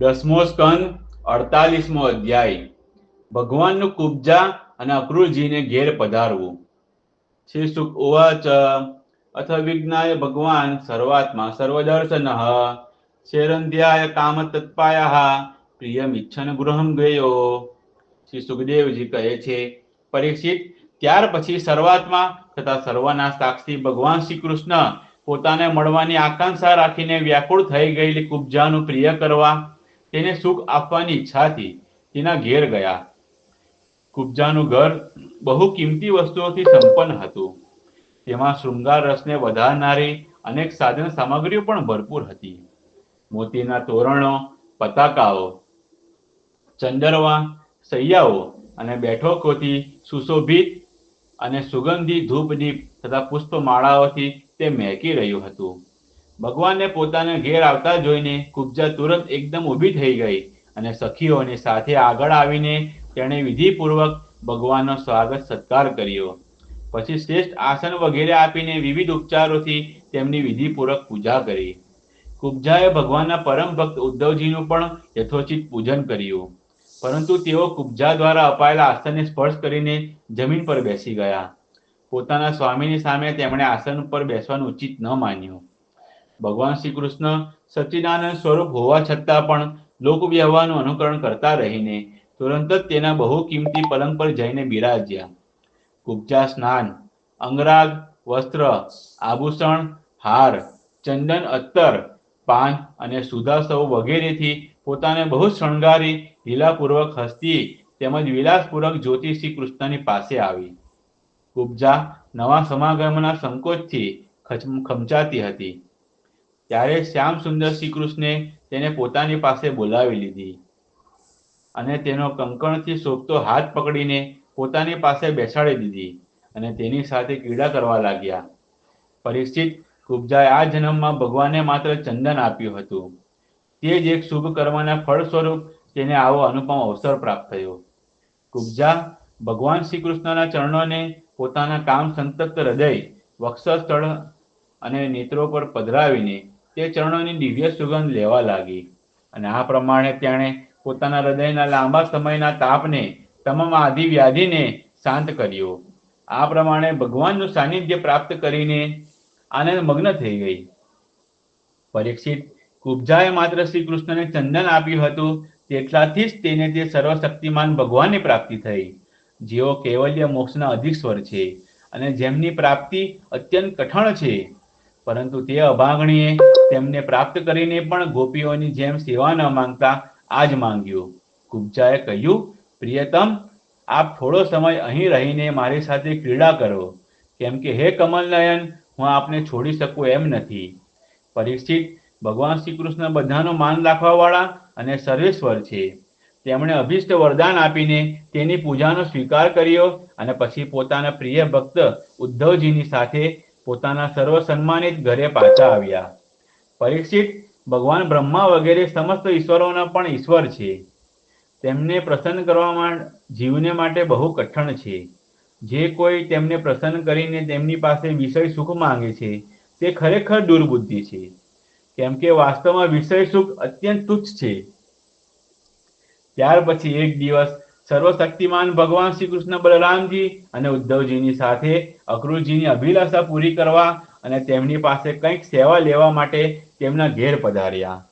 દસમો સ્કંદ, અડતાલીસમો અધ્યાય. ભગવાનનું કુબજા અને અક્રૂરજીને ઘેર પધારવું. શ્રી સુખ ઉવાચ અથ વિજ્ઞાય ભગવાન સર્વાત્મા સર્વદર્શન. શેરંધ્યાય કામ તત્પાયા પ્રિયમ ઈચ્છન ગૃહમ ગયો. શ્રી સુખદેવજી કહે છે, પરીક્ષિત, ત્યાર પછી સર્વાત્મા તથા સર્વના સાક્ષી ભગવાન શ્રી કૃષ્ણ પોતાને મળવાની આકાંક્ષા રાખીને વ્યાકુળ થઈ ગયેલી કુબજાનું પ્રિય કરવા તેને સુખ આપવાની ઈચ્છાથી તેના ઘેર ગયા. કુબજાનું ઘર બહુ કિંમતી વસ્તુઓથી સંપન્ન હતું. તેમાં શૃંગાર રસને વધારનારી અનેક સાધન સામગ્રીઓ પણ ભરપૂર હતી. મોતીના તોરણો, પતાકાઓ, ચંદરવા, સૈયાઓ અને બેઠકોથી સુશોભિત અને સુગંધી ધૂપદીપ તથા પુષ્પમાળાઓથી તે મહેકી રહ્યું હતું. ભગવાનને પોતાના ઘેર આવતા જોઈને કુબજા તુરંત એકદમ ઊભી થઈ ગઈ અને સખીઓની સાથે આગળ આવીને તેણે વિધિપૂર્વક ભગવાનનો સ્વાગત સત્કાર કર્યો. પછી શ્રેષ્ઠ આસન વગેરે આપીને વિવિધ ઉપચારોથી તેમની વિધિપૂર્વક પૂજા કરી. કુબજાએ ભગવાનના પરમ ભક્ત ઉદ્ધવજીનું પણ યથોચિત પૂજન કર્યું. પરંતુ તેઓ કુબજા દ્વારા અપાયેલા આસનને સ્પર્શ કરીને જમીન પર બેસી ગયા. પોતાના સ્વામીની સામે તેમણે આસન ઉપર બેસવાનું ઉચિત ન માન્યું. ભગવાન શ્રી કૃષ્ણ સચ્ચિદાનંદ સ્વરૂપ હોવા છતાં પણ લોક વ્યવહારનું અનુકરણ કરતા રહીને તુરંત જ તેના બહુ કિંમતી પલંગ પર જઈને બિરાજ્યા. કુબજા સ્નાન, અંગરાગ, વસ્ત્ર, આભૂષણ, હાર, ચંદન, અત્તર, પાન અને સુધાસવ વગેરેથી પોતાને બહુ શણગારી, લીલાપૂર્વક હસ્તી તેમજ વિલાસપૂર્વક જ્યોતિ શ્રી કૃષ્ણની પાસે આવી. કુબજા નવા સમાગમના સંકોચથી ખમચાતી હતી. ત્યારે શ્યામ સુંદર શ્રી કૃષ્ણે તેને પોતાની પાસે બોલાવી લીધી. અને તેનો કંકણથી શોભતો હાથ પકડીને પોતાની પાસે બેસાડી દીધી અને તેની સાથે ક્રીડા કરવા લાગ્યા. પરીક્ષિત કુબજાએ આ જન્મમાં ભગવાનને માત્ર ચંદન આપ્યું હતું. તે જ એક શુભ કર્મના ફળ સ્વરૂપ તેને આવો અનુપમ અવસર પ્રાપ્ત થયો. કુબજા ભગવાન શ્રી કૃષ્ણના ચરણોને પોતાના કામ સંતપ્ત હૃદય, વક્ષસ્થળ અને નેત્રો પર પધરાવીને તે ચરણોની દિવ્ય સુગંધ લેવા લાગી. અને આ પ્રમાણે તેણે પોતાના હૃદયના લાંબા સમયના તાપને, તમામ આધિ વ્યાધિને શાંત કર્યો. આ પ્રમાણે ભગવાનનું સાનિધ્ય પ્રાપ્ત કરીને આનંદ મગ્ન થઈ ગઈ. પરીક્ષિત કુબજાએ માત્ર શ્રી કૃષ્ણને ચંદન આપ્યું હતું, તેટલાથી જ તેને તે સર્વશક્તિમાન ભગવાનની પ્રાપ્તિ થઈ. જેઓ કેવલ્ય મોક્ષના સ્વર છે અને જેમની પ્રાપ્તિ અત્યંત કઠણ છે પરંતુ તે અભાગણીએ તેમને પ્રાપ્ત કરીને પણ ગોપીઓની જેમ સેવા ન માંગતા આજ માંગ્યું. કુબજાએ કહ્યું, પ્રિયતમ, આપ થોડો સમય અહીં રહીને મારી સાથે ક્રીડા કરો. કેમ કે હે કમલનયન, હું આપને છોડી શકું એમ નથી. પરીક્ષિત, ભગવાન શ્રી કૃષ્ણ બધાનો માન રાખવાવાળા અને સર્વેશ્વર છે. તેમણે અભિષ્ટ વરદાન આપીને તેની પૂજાનો સ્વીકાર કર્યો અને પછી પોતાના પ્રિય ભક્ત ઉદ્ધવજીની સાથે પોતાના સર્વ સન્માનિત ઘરે પાછા આવ્યા. પરીક્ષિત ભગવાન બ્રહ્મા વગેરે સમસ્ત ઈશ્વરોના પણ ઈશ્વર છે. તેમને પ્રસન્ન કરવામાં જીવને માટે બહુ કઠણ છે. જે કોઈ તેમને પ્રસન્ન કરીને તેમની પાસે વિષય સુખ માંગે છે, તે ખરેખર દુર્બુદ્ધિ છે. કેમ કે વાસ્તવમાં વિષય સુખ અત્યંત તુચ્છ છે. ત્યાર પછી એક દિવસ સર્વશક્તિમાન ભગવાન શ્રી કૃષ્ણ બલરામજી અને ઉદ્ધવજીની સાથે અક્રૂરજીની અભિલાષા પૂરી કરવા અને તેમની પાસે કંઈક સેવા લેવા માટે તેમના ઘેર પધાર્યા.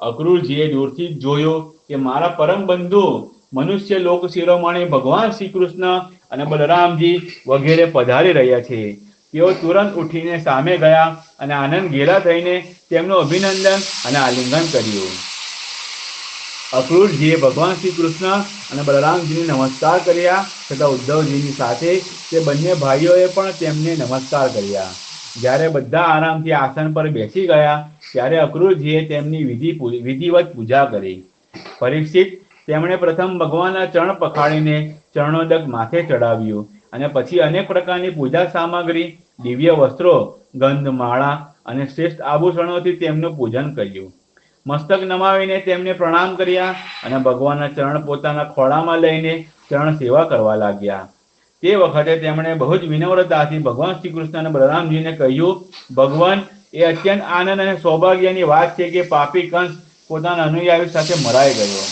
અક્રૂરજીએ દૂરથી જ જોયો કે મારા પરમ બંધુ, મનુષ્ય લોક શિરોમણી ભગવાન શ્રી કૃષ્ણ અને બલરામજી વગેરે પધારી રહ્યા છે. તેઓ તુરંત ઉઠીને સામે ગયા અને આનંદ ઘેરા થઈને તેમનું અભિનંદન અને આલિંગન કર્યું. અક્રૂરજીએ ભગવાન શ્રી કૃષ્ણ અને બલરામજીને નમસ્કાર કર્યા તથા ઉદ્ધવજીની સાથે તે બંને ભાઈઓએ પણ તેમને નમસ્કાર કર્યા. જ્યારે બધા આરામથી આસન પર બેસી ગયા, ત્યારે અક્રૂરજીએ તેમની વિધિ વિધિવત પૂજા કરી. પરીક્ષિત, તેમણે પ્રથમ ભગવાનના ચરણ પખાડીને ચરણોદક માથે ચડાવ્યું અને પછી અનેક પ્રકારની પૂજા સામગ્રી, દિવ્ય વસ્ત્રો ગંધ માળા અને શ્રેષ્ઠ આભૂષણોથી તેમનું પૂજન કર્યું. મસ્તક નમાવીને તેમને પ્રણામ કર્યા અને ભગવાનના ચરણ પોતાના ખોળામાં લઈને ચરણ સેવા કરવા લાગ્યા. તે વખતે તેમણે બહુ જ વિનમ્રતાથી ભગવાન શ્રી કૃષ્ણ અને બલરામજીને કહ્યું, ભગવાન, એ અત્યંત આનંદ અને સૌભાગ્યની વાત છે કે પાપી કંસ પોતાના અનુયાયી સાથે મરાઈ ગયો.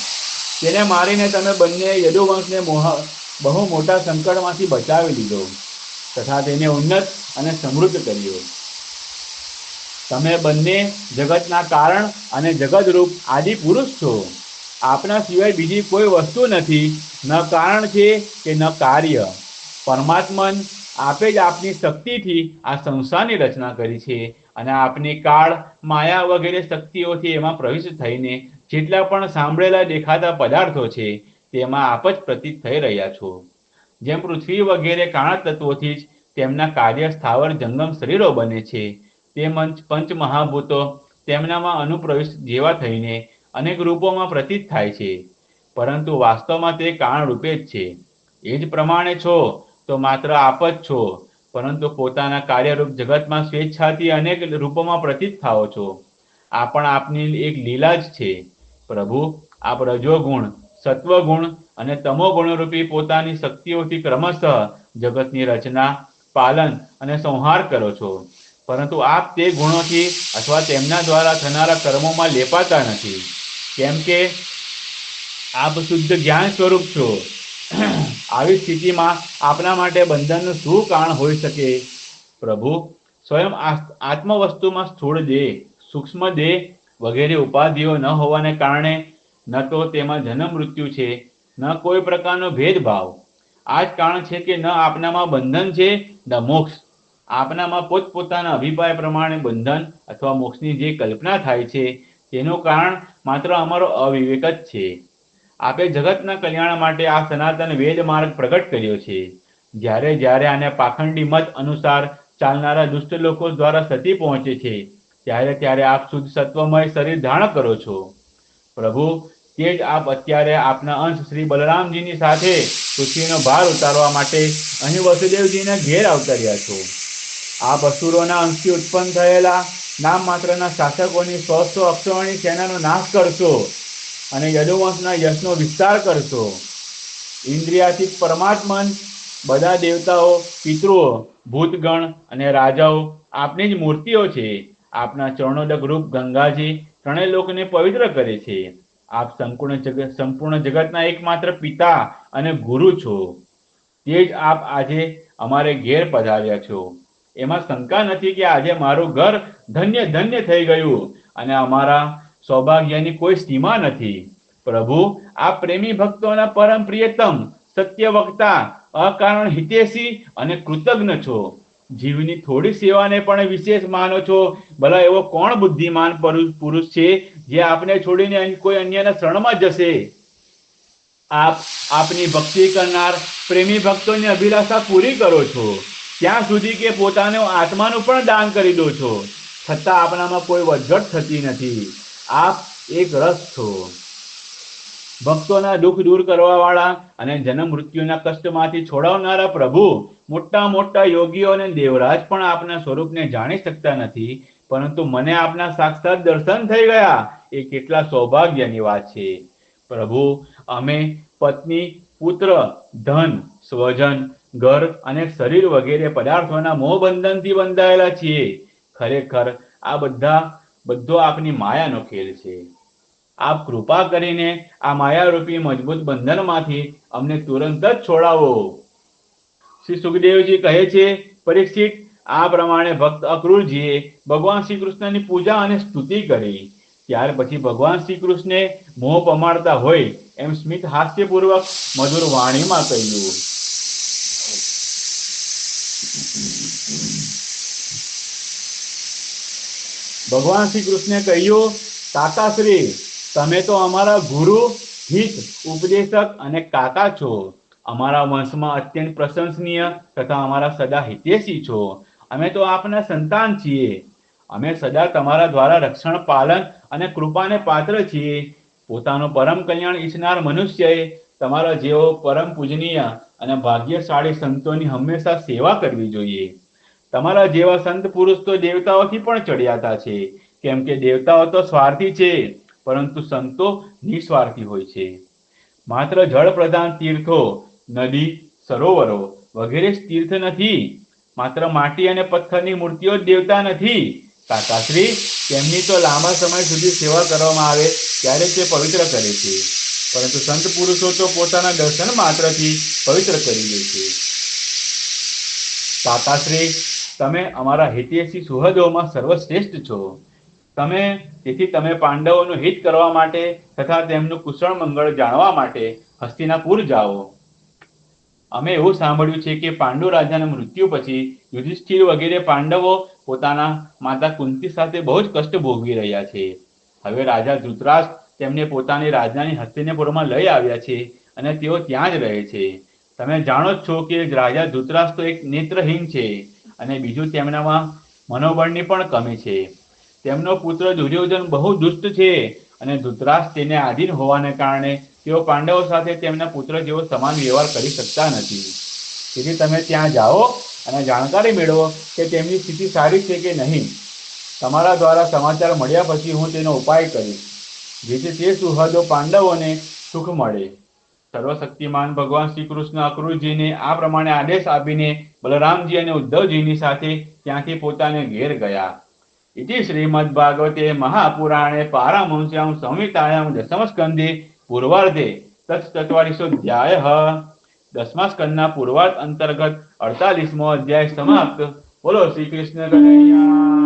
તેને મારીને તમે બંને યદુવંશને મોહ- બહુ મોટા સંકટમાંથી બચાવી લીધો. તથા તેને ઉન્નત અને સમૃદ્ધ કર્યો. તમે બંને જગતના કારણ અને જગતરૂપ આદિ પુરુષ છો. આપના સિવાય બીજી કોઈ વસ્તુ નથી, ન કારણ છે કે ન કાર્ય. પરમાત્મન આપે જ આપની શક્તિથી આ સંસારની રચના કરી છે અને આપની કાળ, માયા વગેરે શક્તિઓથી એમાં પ્રવેશ થઈને જેટલા પણ સાંભળેલા દેખાતા પદાર્થો છે, તેમાં આપ જ પ્રતીત થઈ રહ્યા છો. જેમ પૃથ્વી વગેરે કાણા તત્વોથી જ તેમના કાર્ય સ્થાવર જંગમ શરીરો બને છે તેમજ પંચ તેમનામાં અનુપ્રવિષ્ટ જેવા થઈને અનેક રૂપોમાં પ્રતીત થાય છે. પરંતુ વાસ્તવમાં તે કારણ જ છે. એ જ પ્રમાણે છો, તો માત્ર આપ જ છો, પરંતુ પોતાના કાર્યરૂપ જગતમાં સ્વેચ્છાથી અનેક રૂપોમાં પ્રતીત થાઓ છો. આ પણ આપની એક લીલા જ છે. પ્રભુ, આપ રજોગુણ, સત્વગુણ અને તમોગુણરૂપી પોતાની શક્તિઓથી ક્રમશઃ જગતની રચના, પાલન અને સંહાર કરો છો. પરંતુ આપ તે ગુણોથી અથવા તેમના દ્વારા થનારા કર્મોમાં લેપાતા નથી. કેમ કે આપ શુદ્ધ જ્ઞાન સ્વરૂપ છો. આવી સ્થિતિમાં આપના માટે બંધનનું શું કારણ હોઈ શકે? પ્રભુ, સ્વયં આત્મવસ્તુમાં સ્થૂળ દેહ, સૂક્ષ્મ દેહ વગેરે ઉપાધિઓ ન હોવાને કારણે ન તો તેમાં જન્મ મૃત્યુ છે, ન કોઈ પ્રકારનો ભેદભાવ. આ જ કારણ છે કે ન આપનામાં બંધન છે, ન મોક્ષ. આપનામાં પોતપોતાના અભિપ્રાય પ્રમાણે બંધન અથવા મોક્ષની જે કલ્પના થાય છે, તેનું કારણ માત્ર અમારો અવિવેક જ છે. આપે જગતના કલ્યાણ માટે આ સનાતન વેદ માર્ગ પ્રગટ કર્યો છે. જ્યારે જ્યારે આને પાખંડી મત અનુસાર ચાલનારા દુષ્ટ લોકો દ્વારા સતી પહોંચે છે, ત્યારે ત્યારે આપ શુદ્ધ સત્વમય શરીર ધારણ કરો છો. પ્રભુ, તે જ આપ અત્યારે આપના અંશ શ્રી બલરામજીની સાથે પૃથ્વીનો ભાર ઉતારવા માટે અહીં વસુદેવજીના ઘેર અવતર્યા છો. આપ અસુરોના અંશથી ઉત્પન્ન થયેલા નામ માત્રના શાસકોની સો સો અક્ષરોની સેનાનો નાશ કરશો અને યદુવંશના યશનો વિસ્તાર કરશો. ઇન્દ્રિયાથી પરમાત્મન, બધા દેવતાઓ, પિતૃઓ, ભૂતગણ અને રાજાઓ આપની જ મૂર્તિઓ છે. આપના ચરણોદક રૂપ ગંગાજી ત્રણેય લોકને પવિત્ર કરે છે. આપ સંપૂર્ણ જગત સંપૂર્ણ જગતના એકમાત્ર પિતા અને ગુરુ છો. તે જ આપ આજે અમારે ઘેર પધાર્યા છો. એમાં શંકા નથી કે આજે મારું ઘર ધન્ય ધન્ય થઈ ગયું અને અમારા સૌભાગ્યની કોઈ સીમા નથી. પ્રભુ, આ પ્રેમી ભક્તોના પરમ પ્રિયતમ, સત્ય વક્તા, અકારણ હિતેશી અને કૃતજ્ઞ છો. જીવની થોડી સેવાને પણ વિશેષ માનો છો. ભલા એવો કોણ બુદ્ધિમાન પુરુષ છે જે આપને છોડીને કોઈ અન્યના શરણમાં જશે? આપ આપની ભક્તિ કરનાર પ્રેમી ભક્તોની અભિલાષા પૂરી કરો છો. ત્યાં સુધી કે પોતાનો આત્માનું પણ દાન કરી દો છો. છતાં આપણામાં કોઈ વધઘટ થતી નથી. આપ એક રસ છો. ભક્તોના દુઃખ દૂર કરવા વાળા અને જન્મ મૃત્યુના કષ્ટમાંથી છોડાવનારા પ્રભુ, મોટા મોટા યોગીઓ અને દેવરાજ પણ આપના સ્વરૂપને જાણી શકતા નથી, પરંતુ મને આપના સાક્ષાત દર્શન થઈ ગયા. એ કેટલા સૌભાગ્યની વાત છે. પ્રભુ, અમે પત્ની, પુત્ર, ધન, સ્વજન ઘર અને શરીર વગેરે પદાર્થોના મોહબંધનથી બંધાયેલા છીએ. ખરેખર આ બધા બધો આપની માયાનો ખેલ છે. આપ કૃપા કરીને આ માયારૂપી મજબૂત બંધનમાંથી અમને તુરંત જ છોડાવો. શ્રી સુખદેવજી કહે છે, પરીક્ષિત, આ પ્રમાણે ભક્ત અક્રૂરજીએ ભગવાન શ્રી કૃષ્ણની પૂજા અને સ્તુતિ કરી. ત્યાર પછી ભગવાન શ્રી કૃષ્ણે મોહ પમાડતા હોય એમ સ્મિત હાસ્યપૂર્વક મધુર વાણીમાં કહ્યું. ભગવાન શ્રી કૃષ્ણે કહ્યું કાકાશ્રી તમે તો અમારા ગુરુ, હિત, ઉપદેશક અને કાકા છો. અમારા વંશમાં અત્યંત પ્રશંસનીય તથા અમારા સદા હિતેશી છો. અમે તો આપના સંતાન છીએ. અમે સદા તમારા દ્વારા રક્ષણ, પાલન અને કૃપાને પાત્ર છીએ. પોતાનું પરમ કલ્યાણ ઈચ્છનાર મનુષ્યએ તમારા જેવો પરમ પૂજનીય અને ભાગ્યશાળી સંતોની હંમેશા સેવા કરવી જોઈએ. તમારા જેવા સંત પુરુષ તો દેવતાઓથી પણ ચડિયાતા છે. કેમ કે દેવતાઓ તો સ્વાર્થી છે, પરંતુ સંતો નિસ્વાર્થી હોય છે. માત્ર જળ પ્રધાન તીર્થો, નદી, સરોવરો વગેરે જ તીર્થ નથી. માત્ર માટી અને પથ્થરની મૂર્તિઓ જ દેવતા નથી. કાકાશ્રી, તેમની તો લાંબા સમય સુધી સેવા કરવામાં આવે ત્યારે તે પવિત્ર કરે છે. પરંતુ સંત પુરુષો તો પોતાના દર્શન માત્રથી પવિત્ર કરી દે છે. કાકાશ્રી તમે અમારા હિતેશી સુહદોમાં સર્વશ્રેષ્ઠ છો. તમે, તેથી તમે પાંડવોનું હિત કરવા માટે તથા તેમનું કુશળ મંગળ જાણવા માટે હસ્તિનાપુર જાઓ. અમે એવું સાંભળ્યું છે કે પાંડુ રાજાના મૃત્યુ પછી યુધિષ્ઠિર વગેરે પાંડવો પોતાના માતા કુંતી સાથે બહુ જ કષ્ટ ભોગવી રહ્યા છે. હવે રાજા ધૃતરાષ્ટ્ર તેમને પોતાની રાજધાની હસ્તિનેપુરમાં લઈ આવ્યા છે અને તેઓ ત્યાં જ રહે છે. તમે જાણો જ છો કે રાજા ધૃતરાષ્ટ્ર તો એક નેત્રહીન છે અને બીજું તેમનામાં મનોબળની પણ કમી છે. તેમનો પુત્ર દુર્યોધન બહુ દુષ્ટ છે અને ધૃતરાષ્ટ્ર તેને આધીન હોવાને કારણે તેઓ પાંડવો સાથે તેમના પુત્ર જેવો સમાન વ્યવહાર કરી શકતા નથી. તેથી તમે ત્યાં જાઓ અને જાણકારી મેળવો કે તેમની સ્થિતિ સારી છે કે નહીં. તમારા દ્વારા સમાચાર મળ્યા પછી હું તેનો ઉપાય કરીશ. જેથી તે સુહદો પાંડવોને સુખ મળે. સર્વશક્તિમાન ભગવાન શ્રી કૃષ્ણ અક્રૂરજીને આ પ્રમાણે આદેશ આપીને બલરામજી અને ઉદ્ધવજીની સાથે ત્યાંથી પોતાને ઘેર ગયા. ઇતિ શ્રીમદ ભાગવતે મહાપુરાણે પારામંસ્યામ સંહિતાયામ દશમસ્કંદે પૂર્વાર્ધે તત્ચત્વારીસો અધ્યાય. દસમા સ્કંદના પૂર્વાર્ધ અંતર્ગત અડતાલીસમો અધ્યાય સમાપ્ત. બોલો શ્રી કૃષ્ણ કનૈયા